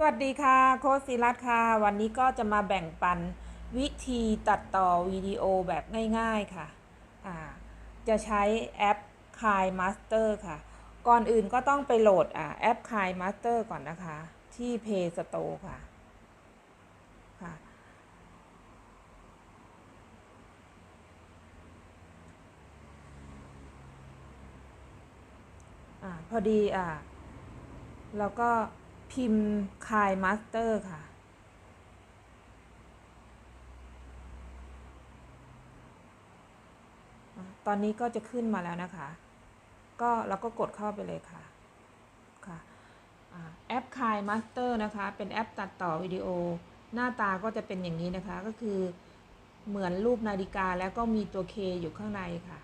สวัสดีค่ะ โค้ชศิรัตค่ะ วันนี้ก็จะมาแบ่งปันวิธีตัดต่อวิดีโอแบบง่ายๆค่ะอ่าจะใช้แอป k a i Master ค่ะ ก่อนอื่นก็ต้องไปโหลดอแอป k a i Master ก่อนนะคะ ที่ Play Store ค่ะค่ะอพอดีอ่าแล้วก็ พิมพ์คายมาสเตอร์ค่ะ ตอนนี้ก็จะขึ้นมาแล้วนะคะ ก็เราก็กดเข้าไปเลยค่ะ ค่ะแอปคายมาสเตอร์นะคะ เป็นแอปตัดต่อวิดีโอ หน้าตาก็จะเป็นอย่างนี้นะคะ ก็คือเหมือนรูปนาฬิกาแล้วก็มีตัว K อยู่ข้างในค่ะ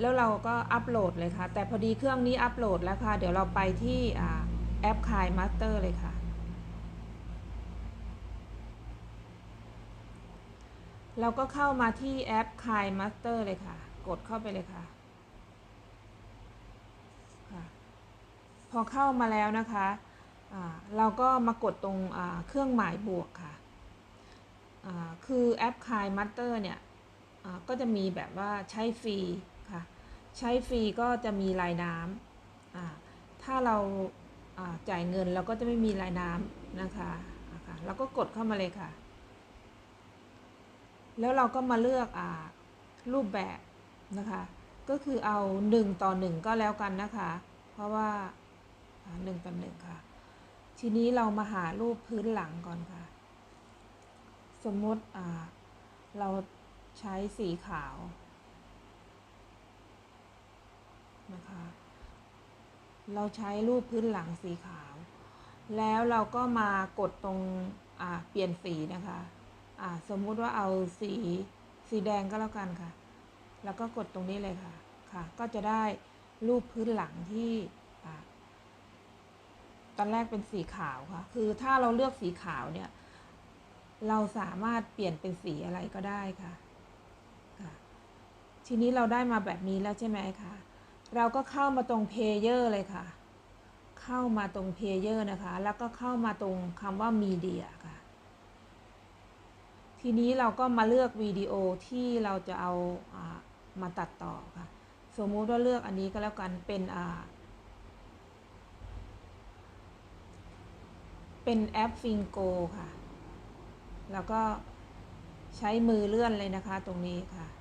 แล้วเราก็อัปโหลดเลยค่ะ แต่พอดีเครื่องนี้อัปโหลดแล้วค่ะ เดี๋ยวเราไปที่อ่า แอปคายมาสเตอร์เลยค่ะ เราก็เข้ามาที่แอปคายมาสเตอร์เลยค่ะ กดเข้าไปเลยค่ะคะพอเข้ามาแล้วนะคะเราก็มากดตรงเครื่องหมายบวกค่ะ คือแอปคายมาสเตอร์เนี่ยก็จะมีแบบว่าใช้ฟรีค่ะ ใช้ฟรีก็จะมีรายน้ำถ้าเรา จ่ายเงินเราก็จะไม่มีรายน้ำนะคะอ่าค่ะเราก็กดเข้ามาเลยค่ะ แล้วเราก็มาเลือกอรูปแบบนะคะ ก็คือเอา 1 ต่อ 1 ก็แล้วกันนะคะ เพราะว่าอ่าหนึ่งต่อหนึ่งค่ะ ทีนี้เรามาหารูปพื้นหลังก่อนค่ะ สมมติเราใช้สีขาวนะคะ เราใช้รูปพื้นหลังสีขาว แล้วเราก็มากดตรงเปลี่ยนสีนะคะอ่าสมมุติว่าเอาสีสีแดงก็แล้วกันค่ะ แล้วก็กดตรงนี้เลยค่ะค่ะ ก็จะได้รูปพื้นหลังที่ตอนแรกเป็นสีขาวค่ะ คือถ้าเราเลือกสีขาวเนี่ย เราสามารถเปลี่ยนเป็นสีอะไรก็ได้ค่ะ ค่ะ ทีนี้เราได้มาแบบนี้แล้วใช่ไหมคะ เราก็เข้ามาตรงเพเยอร์เลยค่ะ เข้ามาตรงเพเยอร์นะคะ แล้วก็เข้ามาตรงคำว่ามีเดียค่ะ ทีนี้เราก็มาเลือกวิดีโอที่เราจะเอาอามาตัดต่อค่ะ สมมุติว่าเลือกอันนี้ก็แล้วกันเป็นอ่าเป็นแอปฟิงโกค่ะ แล้วก็ใช้มือเลื่อนเลยนะคะตรงนี้ค่ะค่ะ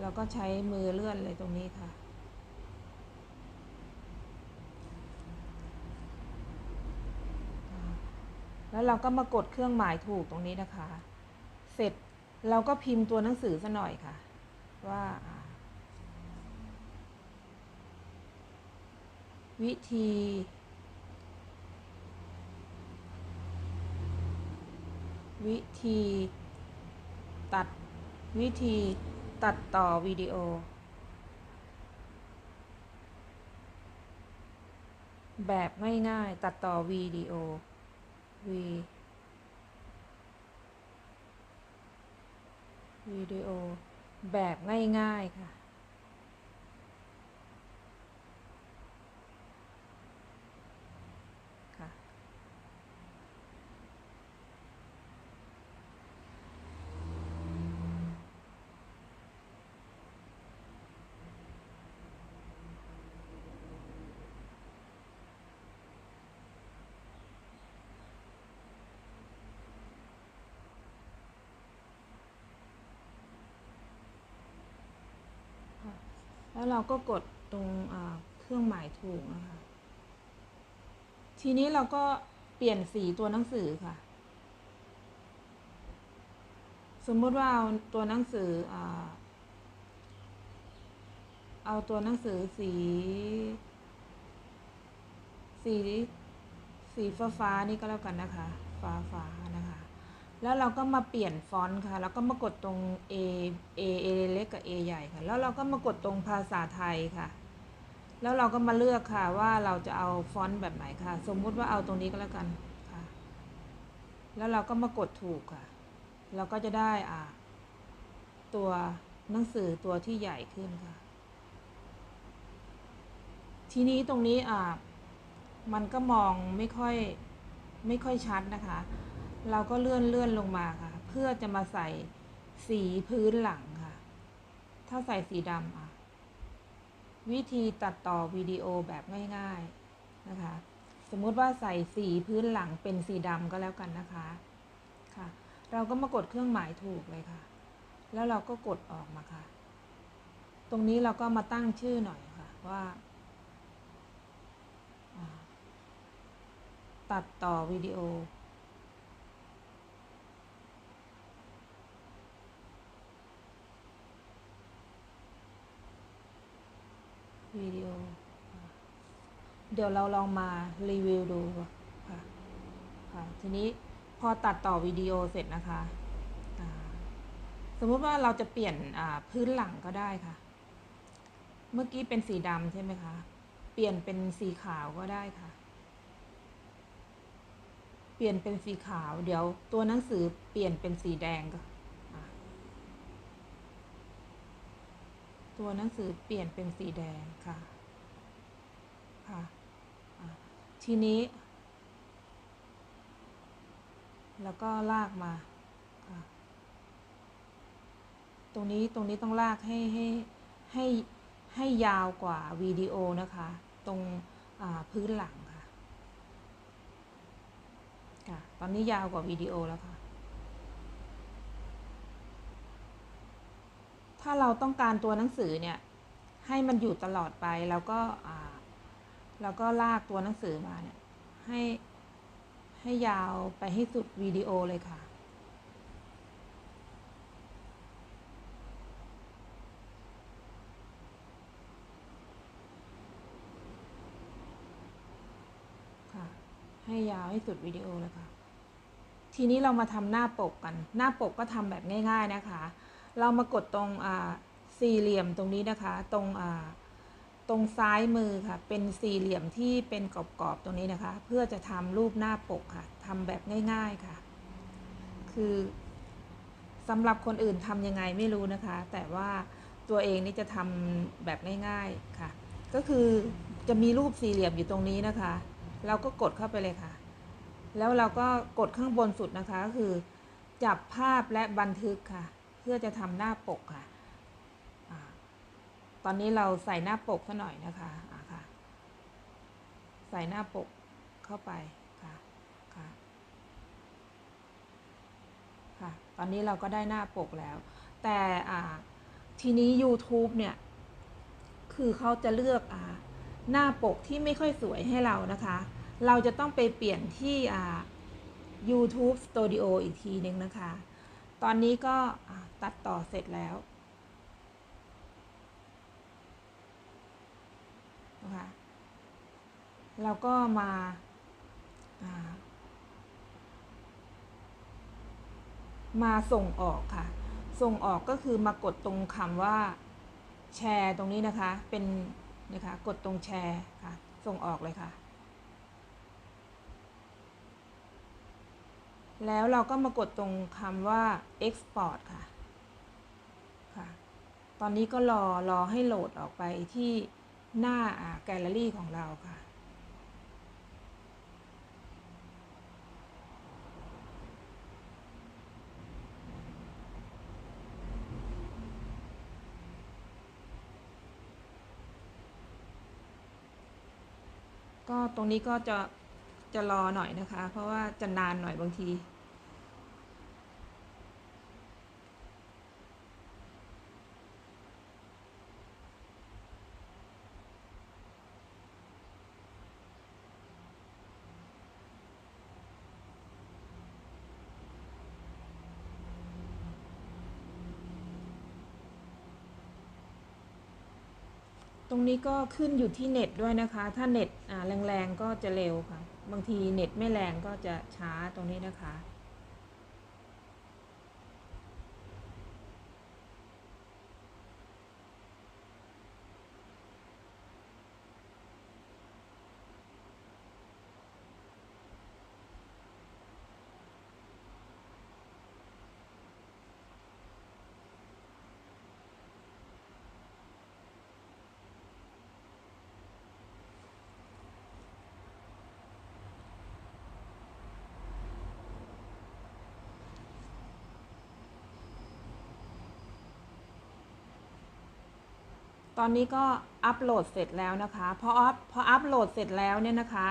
แล้วก็ใช้มือเลื่อนเลยตรงนี้ค่ะ แล้วเราก็มากดเครื่องหมายถูกตรงนี้นะคะ เสร็จเราก็พิมพ์ตัวหนังสือซะหน่อยค่ะ ว่าอ่าวิธี วิธี ตัดวิธี ตัดต่อวิดีโอ แบบง่ายๆ ตัดต่อวิดีโอวีวิดีโอแบบง่ายๆค่ะค่ะ แล้วเราก็กดตรงเครื่องหมายถูกนะคะ ทีนี้เราก็เปลี่ยนสีตัวหนังสือค่ะ สมมติว่าเอาตัวหนังสืออ่าเอาตัวหนังสือสี สีสีฟ้าฟ้าๆนี่ก็แล้วกันนะคะ ฟ้าฟ้าๆนะคะ แล้วเราก็มาเปลี่ยนฟอนต์ค่ะ แล้วก็มากดตรง A A A เล็กกับ A ใหญ่ค่ะ แล้วเราก็มากดตรงภาษาไทยค่ะ แล้วเราก็มาเลือกค่ะว่าเราจะเอาฟอนต์แบบไหนค่ะ สมมุติว่าเอาตรงนี้ก็แล้วกันค่ะ แล้วเราก็มากดถูกค่ะ เราก็จะได้อ่า ตัวหนังสือตัวที่ใหญ่ขึ้นค่ะ ทีนี้ตรงนี้อ่า มันก็มองไม่ค่อยไม่ค่อยชัดนะคะ เราก็เลื่อนเลื่อนลงมาค่ะ เพื่อจะมาใส่สีพื้นหลังค่ะ ถ้าใส่สีดำอะ วิธีตัดต่อวิดีโอแบบง่าย ๆนะคะ สมมุติว่าใส่สีพื้นหลังเป็นสีดำก็แล้วกันนะคะค่ะ เราก็มากดเครื่องหมายถูกเลยค่ะ แล้วเราก็กดออกมาค่ะ ตรงนี้เราก็มาตั้งชื่อหน่อยค่ะว่าตัดต่อวิดีโอ วิดีโอ เดี๋ยวเราลองมารีวิวดูค่ะค่ะทีนี้พอตัดต่อวิดีโอเสร็จนะคะสมมุติว่าเราจะเปลี่ยนพื้นหลังก็ได้ค่ะ เมื่อกี้เป็นสีดำใช่ไหมคะ เปลี่ยนเป็นสีขาวก็ได้ค่ะ เปลี่ยนเป็นสีขาว เดี๋ยวตัวหนังสือเปลี่ยนเป็นสีแดงก็ ตัวหนังสือเปลี่ยนเป็นสีแดงค่ะ ค่ะทีนี้ แล้วก็ลากมาค่ะตรงนี้ตรงนี้ต้องลากให้ให้ให้ให้ยาวกว่าวิดีโอนะคะ ตรงพื้นหลังค่ะค่ะตอนนี้ยาวกว่าวิดีโอแล้วค่ะ ถ้าเราต้องการตัวหนังสือเนี่ย ให้มันอยู่ตลอดไปแล้วก็แล้วก็ลากตัวหนังสือมาเนี่ย ให้ให้ยาวไปให้สุดวิดีโอเลยค่ะให้ยาวให้สุดวิดีโอเลยค่ะ ทีนี้เรามาทำหน้าปกกัน หน้าปกก็ทำแบบง่าย ๆนะคะ เรามากดตรงสี่เหลี่ยมตรงนี้นะคะ ตรงตรงซ้ายมือค่ะ เป็นสี่เหลี่ยมที่เป็นกรอบๆตรงนี้นะคะ เพื่อจะทำรูปหน้าปกค่ะทำแบบง่าย ๆค่ะ คือสำหรับคนอื่นทำยังไงไม่รู้นะคะ แต่ว่าตัวเองนี่จะทำแบบง่าย ๆค่ะ ก็คือจะมีรูปสี่เหลี่ยมอยู่ตรงนี้นะคะ เราก็กดเข้าไปเลยค่ะ แล้วเราก็กดข้างบนสุดนะคะก็คือ จับภาพและบันทึกค่ะ เพื่อจะทำหน้าปกค่ะอตอนนี้เราใส่หน้าปกซะหน่อยนะคะะค่ะ ใส่หน้าปกเข้าไปค่ะค่ะค่ะตอนนี้เราก็ได้หน้าปกแล้ว แต่ทีนี้ YouTube เนี่ย คือเขาจะเลือกอหน้าปกที่ไม่ค่อยสวยให้เรานะคะ เราจะต้องไปเปลี่ยนที่ YouTube Studio อีกทีนึงนะคะ ตอนนี้ก็ตัดต่อเสร็จแล้วนะคะเราก็มามาส่งออกค่ะ ส่งออกก็คือมากดตรงคำว่าแชร์ตรงนี้นะคะ เป็นนะคะ กดตรงแชร์ค่ะ ส่งออกเลยค่ะ แล้วเราก็มากดตรงคำว่า export ค่ะค่ะ ตอนนี้ก็รอรอให้โหลดออกไปที่หน้าแกลเลอรี่ของเราค่ะ ก็ตรงนี้ก็จะจะรอหน่อยนะคะ เพราะว่าจะนานหน่อยบางที ตรงนี้ก็ขึ้นอยู่ที่เน็ตด้วยนะคะ ถ้าเน็ตแรงๆก็จะเร็วค่ะ บางทีเน็ตไม่แรงก็จะช้าตรงนี้นะคะ ตอนนี้ก็อัปโหลดเสร็จแล้วนะคะพออัพพออัปโหลดเสร็จแล้วเนี่ยนะคะ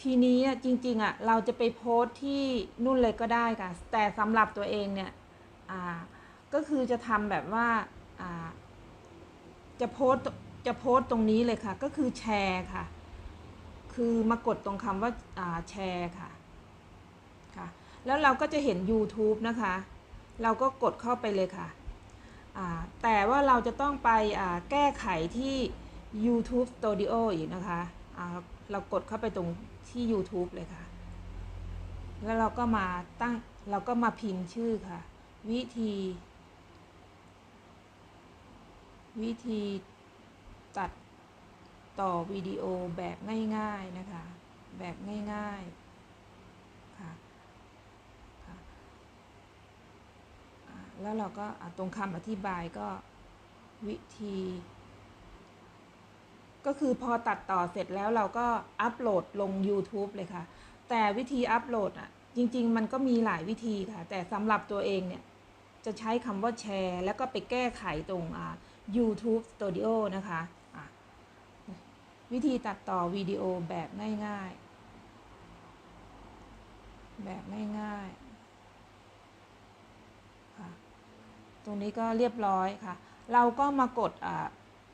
ทีนี้จริงๆอะเราจะไปโพสต์ที่นู่นเลยก็ได้ค่ะ แต่สำหรับตัวเองเนี่ยก็คือจะทำแบบว่าจะโพสต์จะโพสต์ตรงนี้เลยค่ะ ก็คือแชร์ค่ะ คือมากดตรงคำว่าแชร์ค่ะค่ะ แล้วเราก็จะเห็น YouTube นะคะ เราก็กดเข้าไปเลยค่ะ แต่ว่าเราจะต้องไปแก้ไขที่ YouTube Studio อีกนะคะเรากดเข้าไปตรงที่ YouTube เลยค่ะ แล้วเราก็มาตั้งเราก็มาพิมพ์ชื่อค่ะ วิธี วิธีตัดต่อวิดีโอแบบง่ายๆนะคะ แบบง่ายๆค่ะ อ่า แล้วเราก็ตรงคำอธิบายก็วิธี ก็คือพอตัดต่อเสร็จแล้วเราก็อัปโหลดลง YouTube เลยค่ะ แต่วิธีอัปโหลดอะ จริง ๆ มันก็มีหลายวิธีค่ะ แต่สำหรับตัวเองเนี่ย จะใช้คำว่าแชร์ แล้วก็ไปแก้ไขตรงอ่า YouTube Studio นะคะะวิธีตัดต่อวิดีโอแบบง่าย ๆ แบบง่าย ๆ ค่ะ ตรงนี้ก็เรียบร้อยค่ะ เราก็มากดอ่า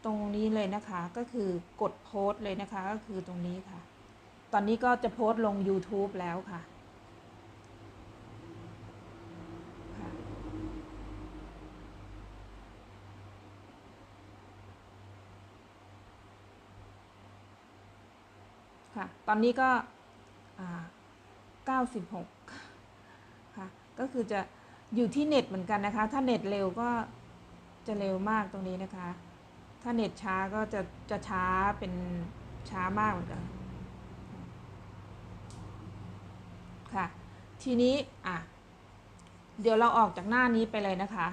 ตรงนี้เลยนะคะ ก็คือกดโพสต์เลยนะคะ ก็คือตรงนี้ค่ะ ตอนนี้ก็จะโพสต์ลง YouTube แล้วค่ะค่ะ ตอนนี้ก็96ค่ะ ก็คือจะ อยู่ที่เน็ตเหมือนกันนะคะ ถ้าเน็ตเร็วก็จะเร็วมากตรงนี้นะคะ ถ้าเน็ตช้าก็จะจะช้าเป็นช้ามากเหมือนกันค่ะ ทีนี้อะเดี๋ยวเราออกจากหน้านี้ไปเลยนะคะ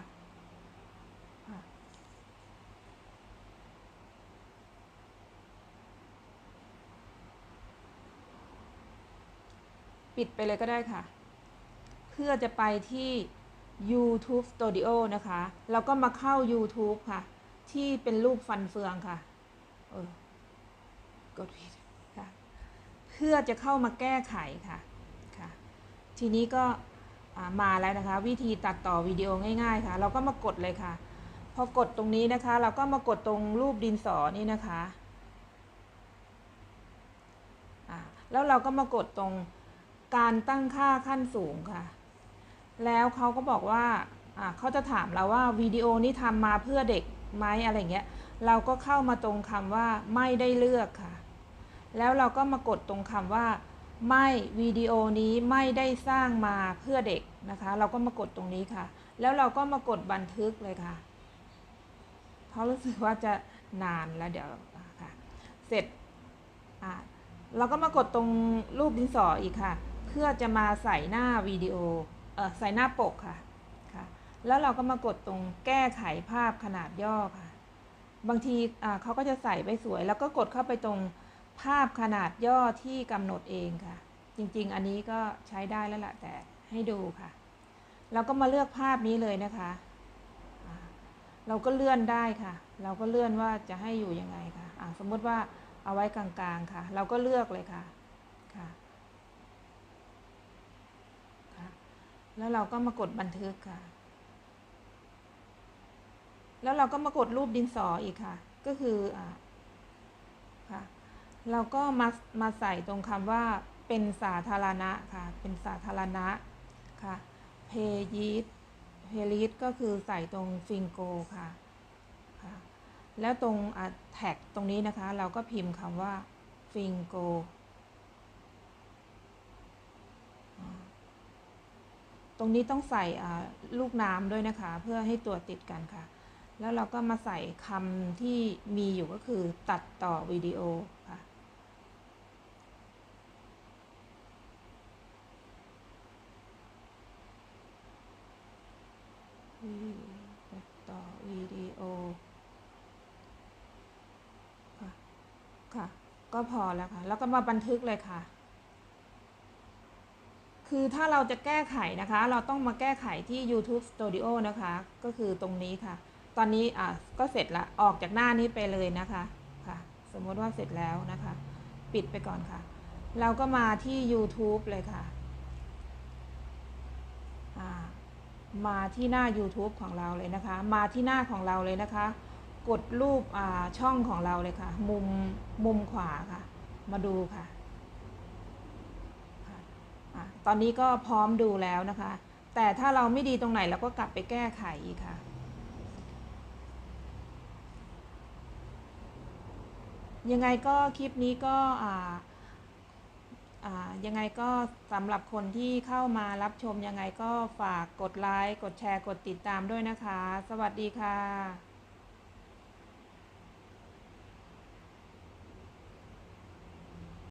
ปิดไปเลยก็ได้ค่ะ เพื่อจะไปที่ YouTube Studio นะคะ แล้วก็มาเข้า YouTube ค่ะ ที่เป็นรูปฟันเฟืองค่ะ เออกดผิดค่ะ เพื่อจะเข้ามาแก้ไขค่ะ ค่ะ ทีนี้ก็มาแล้วนะคะ วิธีตัดต่อวิดีโอง่าย ๆ ค่ะ เราก็มากดเลยค่ะ พอกดตรงนี้นะคะ เราก็มากดตรงรูปดินสอนี่นะคะแล้วเราก็มากดตรงการตั้งค่าขั้นสูงค่ะ แล้วเขาก็บอกว่าอ่าเขาจะถามเราว่าวิดีโอนี้ทำมาเพื่อเด็กไหมอะไรเงี้ย เราก็เข้ามาตรงคำว่าไม่ได้เลือกค่ะ แล้วเราก็มากดตรงคำว่า ไม่วิดีโอนี้ไม่ได้สร้างมาเพื่อเด็กนะคะ เราก็มากดตรงนี้ค่ะ แล้วเราก็มากดบันทึกเลยค่ะ เพราะรู้สึกว่าจะนานแล้วเดี๋ยวค่ะ เสร็จเราก็มากดตรงรูปดินสออีกค่ะ เพื่อจะมาใส่หน้าวิดีโอ ใส่หน้าปกค่ะค่ะ แล้วเราก็มากดตรงแก้ไขภาพขนาดย่อค่ะ บางทีเขาก็จะใส่ไปสวย แล้วก็กดเข้าไปตรงภาพขนาดย่อที่กำหนดเองค่ะ จริงๆ อันนี้ก็ใช้ได้แล้วละแต่ให้ดูค่ะ เราก็มาเลือกภาพนี้เลยนะคะ เราก็เลื่อนได้ค่ะ เราก็เลื่อนว่าจะให้อยู่ยังไงค่ะอ่าสมมติว่าเอาไว้กลางๆค่ะ เราก็เลือกเลยค่ะค่ะ แล้วเราก็มากดบันทึกค่ะ แล้วเราก็มากดรูปดินสออีกค่ะ ก็คืออ่าค่ะ เราก็มามาใส่ตรงคำว่าเป็นสาธารณะค่ะ เป็นสาธารณะค่ะเพยิสเพลิสก็คือใส่ตรงฟิงโกค่ะค่ะ แล้วตรงแท็กตรงนี้นะคะ เราก็พิมพ์คำว่าฟิงโก ตรงนี้ต้องใส่ลูกน้ำด้วยนะคะ เพื่อให้ตัวติดกันค่ะ แล้วเราก็มาใส่คำที่มีอยู่ก็คือตัดต่อวิดีโอค่ะตัดต่อวิดีโอค่ะค่ะก็พอแล้วค่ะ แล้วก็มาบันทึกเลยค่ะ คือถ้าเราจะแก้ไขนะคะ เราต้องมาแก้ไขที่ YouTube Studio นะคะ ก็คือตรงนี้ค่ะ ตอนนี้อะก็เสร็จละออกจากหน้านี้ไปเลยนะคะค่ะ สมมติว่าเสร็จแล้วนะคะ ปิดไปก่อนค่ะ เราก็มาที่ YouTube เลยค่ะมาที่หน้า YouTube ของเราเลยนะคะ มาที่หน้าของเราเลยนะคะ กดรูปอ่าช่องของเราเลยค่ะ มุมมุมขวาค่ะ มาดูค่ะ อะ ตอนนี้ก็พร้อมดูแล้วนะคะ แต่ถ้าเราไม่ดีตรงไหนเราก็กลับไปแก้ไขอีกค่ะ ยังไงก็คลิปนี้ก็ยังไงก็สำหรับคนที่เข้ามารับชมยังไงก็ฝากกดไลค์ กดแชร์ กดติดตามด้วยนะคะ สวัสดีค่ะ